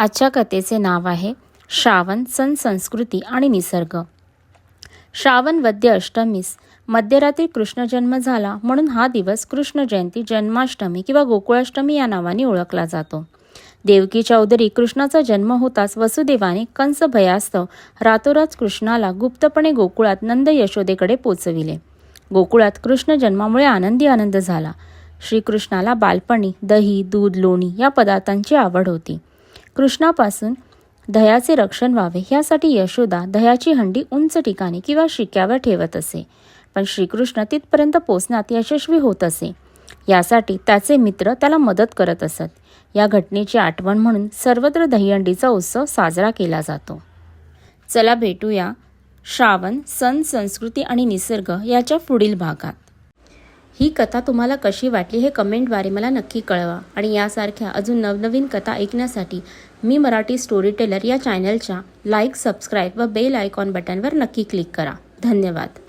आजच्या कथेचे नाव आहे श्रावण सण संस्कृती आणि निसर्ग. श्रावण वद्य अष्टमीस. मध्यरात्री कृष्ण जन्म झाला म्हणून हा दिवस कृष्ण जयंती जन्माष्टमी किंवा गोकुळाष्टमी या नावाने ओळखला जातो. देवकीच्या उदरी कृष्णाचा जन्म होताच वसुदेवाने कंस भयास्तव रातोरात कृष्णाला गुप्तपणे गोकुळात नंद यशोदेकडे पोचविले. गोकुळात कृष्ण जन्मामुळे आनंदी आनंद झाला. श्रीकृष्णाला बालपणी दही दूध लोणी या पदार्थांची आवड होती. कृष्णापासून दह्याचे रक्षण व्हावे. यासाठी यशोदा दह्याची हंडी उंच ठिकाणी किंवा शिक्यावर ठेवत असे. पण श्रीकृष्ण तिथपर्यंत पोचण्यात यशस्वी होत असे. यासाठी त्याचे मित्र त्याला मदत करत असत. या घटनेची आठवण म्हणून सर्वत्र दहीहंडीचा उत्सव साजरा केला जातो. चला भेटूया श्रावण सण संस्कृती आणि निसर्ग याच्या पुढील भागात. ही कथा तुम्हाला कशी वाटली हे कमेंटद्वारे मला नक्की कळवा. आणि यासारख्या अजून नवनवीन कथा ऐकण्यासाठी मी मराठी स्टोरी टेलर या चॅनलच्या लाईक सबस्क्राईब व बेल आयकॉन बटनवर नक्की क्लिक करा. धन्यवाद.